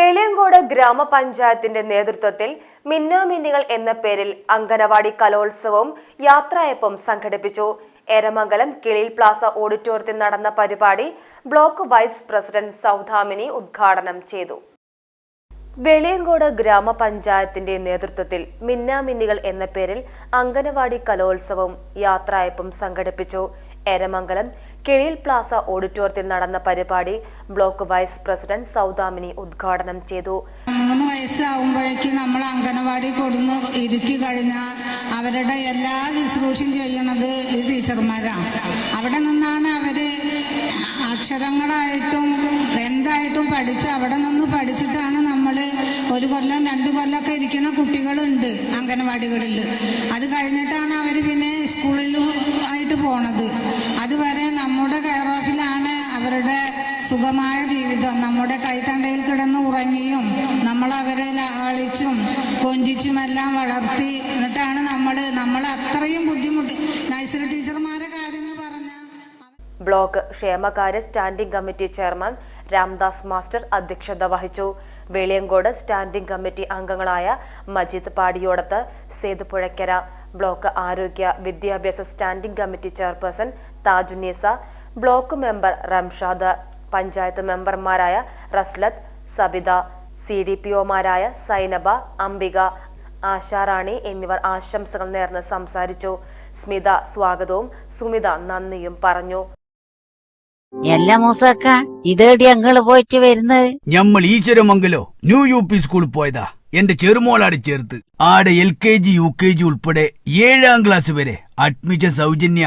വെളിയങ്കോട് ഗ്രാമപഞ്ചായത്തിന്റെ നേതൃത്വത്തിൽ മിന്നാമിന്നികൾ എന്ന പേരിൽ അങ്കനവാടി കലോത്സവവും യാത്രയപ്പും സംഘടിപ്പിച്ചു. എരമംഗലം കിളിൽ പ്ലാസ ഓഡിറ്റോറിയത്തിൽ നടന്ന പരിപാടി ബ്ലോക്ക് വൈസ് പ്രസിഡന്റ് സൗദാമിനി ഉദ്ഘാടനം ചെയ്തു. വെളിയങ്കോട് ഗ്രാമപഞ്ചായത്തിന്റെ നേതൃത്വത്തിൽ മിന്നാമിന്നികൾ എന്ന പേരിൽ അങ്കനവാടി കലോത്സവവും യാത്രയപ്പും സംഘടിപ്പിച്ചു. എരമംഗലം കിഴിൽ പ്ലാസ ഓഡിറ്റോറിയത്തിൽ നടന്ന പരിപാടി ബ്ലോക്ക് വൈസ് പ്രസിഡന്റ് സൗദാമിനി ഉദ്ഘാടനം ചെയ്തു. മൂന്ന് വയസ്സാവുമ്പോഴേക്ക് നമ്മൾ അംഗനവാടി കൊടുന്ന് ഇരുത്തി കഴിഞ്ഞാൽ അവരുടെ എല്ലാ ശുശ്രൂഷയും ചെയ്യണത് ഈ ടീച്ചർമാരാണ് അവിടെ നിന്നാണ് അവർ അക്ഷരങ്ങളായിട്ടും എന്തായിട്ടും പഠിച്ച് അവിടെ നിന്ന് പഠിച്ചിട്ടാണ് നമ്മൾ ഒരു കൊല്ലം രണ്ട് കൊല്ലമൊക്കെ ഇരിക്കുന്ന കുട്ടികളുണ്ട് അംഗനവാടികളിൽ അത് കഴിഞ്ഞിട്ടാണ് അവർ പിന്നെ സ്കൂളിലും സുഖമായ ജീവിതം നമ്മുടെ കൈത്തണ്ടയിൽ കിടന്ന് ഉറങ്ങിയും നമ്മൾ അവരെ ലാളിച്ചും കൊഞ്ചിച്ചുമെല്ലാം വളർത്തി എന്നിട്ടാണ് നമ്മൾ നമ്മൾ അത്രയും ബുദ്ധിമുട്ടി. നഴ്സറി ടീച്ചർമാരെ കാര്യം ബ്ലോക്ക് ക്ഷേമകാര്യ standing committee chairman Ramdas master അധ്യക്ഷത വഹിച്ചു. വെളിയങ്കോട് സ്റ്റാൻഡിംഗ് കമ്മിറ്റി അംഗങ്ങളായ മജീദ് പാടിയോടത്ത് സേതുപുഴയ്ക്കര ബ്ലോക്ക് ആരോഗ്യ വിദ്യാഭ്യാസ standing committee chairperson Thajunisa block member Ramshad panchayat മെമ്പർമാരായ Raslath Sabitha C D P ഒമാരായ Zainaba Ambika Asharani എന്നിവർ ആശംസകൾ നേർന്ന് സംസാരിച്ചു. സ്മിത സ്വാഗതവും സുമിത നന്ദിയും പറഞ്ഞു. എല്ലാ മൂസക്ക ഇതേടി അങ്ങൾ പോയിട്ട് വരുന്നത്? ഞമ്മൾ ഈശ്വരമംഗലോ ന്യൂ യു പി സ്കൂളിൽ പോയതാ. എന്റെ ചെറുമോളാട് ചേർത്ത്. ആടെ L K G U K G ഉൾപ്പെടെ ഏഴാം ക്ലാസ് വരെ അഡ്മിഷൻ സൗജന്യ